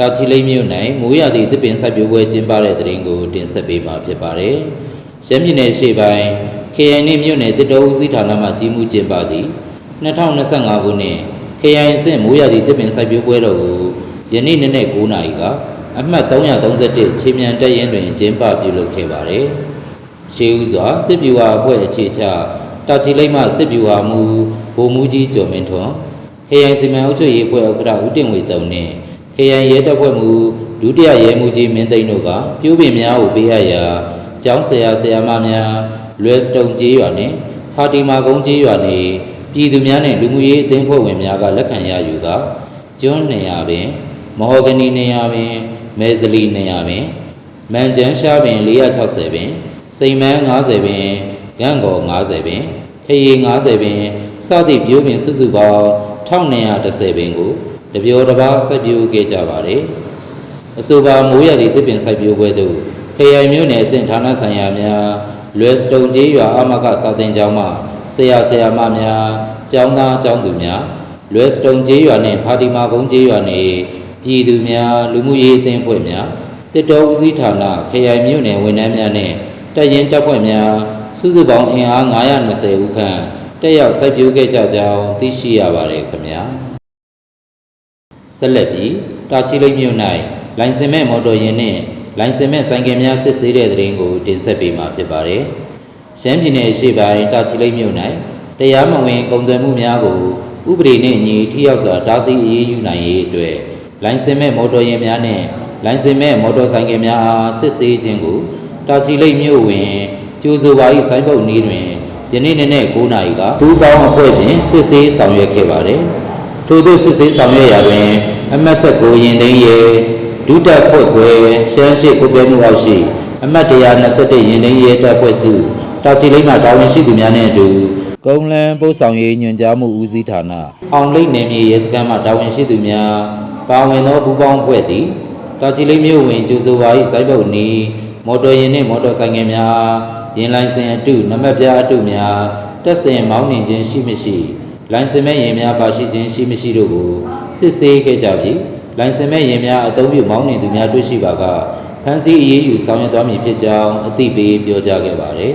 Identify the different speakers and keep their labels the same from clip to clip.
Speaker 1: တာချီလိမ့်မြို့၌မိုးရသည့်သစ်ပင်စိုက်ပျိုးပွဲကျင်းပတဲ့တဲ့ရင်ကိုတင်ဆက်ပေးမှာဖြစ်ပါတယ်။ရမ်းပြည်နယ်ရှေ့ပိုင်း KN မြို့နယ်တစ်တော်ဦးစီးဌာနမှကြီးမှုကျင်းပသည့်2025ခုနှစ် KN ဆင့်မိုးရသည့်သစ်ပင်စိုက်ပျိုးပွဲတော်ကိုယနေ့နေ့နဲ့9နာရီကအမှတ်331ခြေမြန်တက်ရင်တွင်ကျင်းပပြုလုပ်ခဲ့ပါတယ်။ရှေးဦးစွာစစ်ဗျူဟာအဖွဲ့အခြေချတာချီလိမ့်မှစစ်ဗျူဟာမူဗိုလ်မှူးကြီးကျော်မင်းထွန်း KN စီမံအုပ်ချုပ်ရေးအဖွဲ့ဥက္ကဋ္ဌဦးတင်ဝေတုံနှင့် KN ရဲတပ်ဖွဲ့မှူးဒုတိယရဲမှူးကြီးမင်းသိန်းတို့ကပြိုးပင်များကိုပေးအပ်ရာကျောင်းဆရာဆရာမများလွယ်စတုံကျေးရွာနှင့်ဖာတီမာကုန်းကျေးရွာနှင့်ပြည်သူများနှင့်လူမှုရေးအသင်းဖွဲ့ဝင်များကလက်ခံရယူကာကျွန်းနေရာပင်မဟော်ဂနီနေရာပင်မဲဇလီနေရာပင်မန်ကျန်းရှားပင်460ပင်စိန်မန်း90ပင်ဂန့်ကော်90ပင်ခရီ90ပင်စသည့်ပြိုးပင်စုစုပေါင်း1210ပင်ကို တပြောတစ်ပါးစိုက်ပျိုးခဲ့ကြပါတယ်အဆိုပါမိုးရသည့်တစ်ပင်စိုက်ပျိုးပွဲသို့ခရိုင်မြို့နယ်အဆင့်ဌာနဆိုင်ရာများလွယ်စတုံကျေးရွာအမကစာသင်ကျောင်းမှဆရာဆရာမများကျောင်းသားကျောင်းသူများလွယ်စတုံကျေးရွာနှင့်ဖာတီမာကုန်းကျေးရွာနှင့်ပြည်သူများလူမှုရေးအသင်းဖွဲ့များတစ်တော်ဦးစီးဌာနခရိုင်မြို့နယ်ဝန်ထမ်းများနှင့်တပ်ရင်းတပ်ဖွဲ့များစုစုပေါင်းအင်အား920ဦးခန့်တက်ရောက်စိုက်ပျိုးခဲ့ကြကြောင်းသိရှိရပါတယ်ခင်ဗျာ ဆက်လက်ပြီးတာချီလိတ်မြို့၌လိုင်စင်မဲ့မော်တော်ယာဉ်နှင့်လိုင်စင်မဲ့ဆိုင်ကယ်များစစ်ဆေးတဲ့တဲ့ရင်ကိုတင်ဆက်ပေးမှာဖြစ်ပါတယ်။ရမ်းပြည်နယ်အရှေ့ပိုင်းတာချီလိတ်မြို့၌တရားမဝင်ကုန်သွယ်မှုများကိုဥပဒေနှင့်အညီထိရောက်စွာတားဆီးအရေးယူနိုင်ရေးအတွက်လိုင်စင်မဲ့မော်တော်ယာဉ်များနှင့်လိုင်စင်မဲ့မော်တော်ဆိုင်ကယ်များအားစစ်ဆေးခြင်းကိုတာချီလိတ်မြို့တွင်ကျိုးဆိုပါ၏စိုင်းပုတ်နည်းတွင်ယနေ့နေ့နဲ့9နာရီကဒူးပေါင်းအဖွဲ့ဖြင့်စစ်ဆေးဆောင်ရွက်ခဲ့ပါတယ်။ ထို့သောစစ်ဆေးဆောင်ရွက်ရာတွင်အမတ်ဆက်ကိုရင်သိန်းရဲဒုတက်ဖွဲ့ခွဲရှမ်းရှိကုတ်ကဲမှုအောက်ရှိအမတ်121ရင်သိန်းရဲတပ်ဖွဲ့စုတာချီလိမ့်မှတာဝန်ရှိသူများနှင့်အတူကုန်းလန်းပို့ဆောင်ရေးညွှန်ကြားမှုဦးစီးဌာနအောင်လိတ်နယ်မြေရဲစခန်းမှတာဝန်ရှိသူများပါဝင်သောပူးပေါင်းဖွဲ့သည်တာချီလိမ့်မြို့ဝင်ကျူဆိုပါ၏စိုက်ပုတ်နီးမော်တော်ယာဉ်နှင့်မော်တော်ဆိုင်ကယ်များရင်လိုင်းစင်အတုနံပါတ်ပြားအတုများတက်စင်မောင်းနှင်ခြင်းရှိမရှိ လိုင်စင်မဲ့ရင်များပါရှိခြင်းရှိမရှိတို့ကိုစစ်ဆေးခဲ့ကြပြီးလိုင်စင်မဲ့ရင်များအသုံးပြုမောင်းနှင်သူများတွေ့ရှိပါကဖမ်းဆီးအရေးယူဆောင်ရွက်သွားမည်ဖြစ်ကြောင်းအသိပေးပြောကြားခဲ့ပါတယ်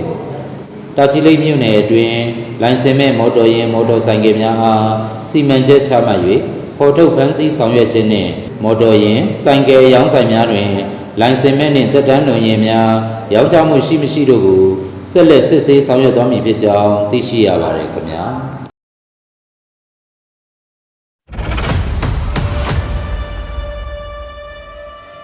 Speaker 1: ။တာချီလိတ်မြို့နယ်အတွင်းလိုင်စင်မဲ့မော်တော်ယာဉ်မော်တော်ဆိုင်ကယ်များအားစီမံချက်ချမှတ်၍ဖော်ထုတ်ဖမ်းဆီးဆောင်ရွက်ခြင်းနှင့်မော်တော်ယာဉ်ဆိုင်ကယ်ရောင်းဆိုင်များတွင်လိုင်စင်မဲ့နှင့်တက်တန်းလွန်ယာဉ်များရောင်းချမှုရှိမရှိတို့ကိုဆက်လက်စစ်ဆေးဆောင်ရွက်သွားမည်ဖြစ်ကြောင်းသိရှိရပါတယ်ခင်ဗျာ။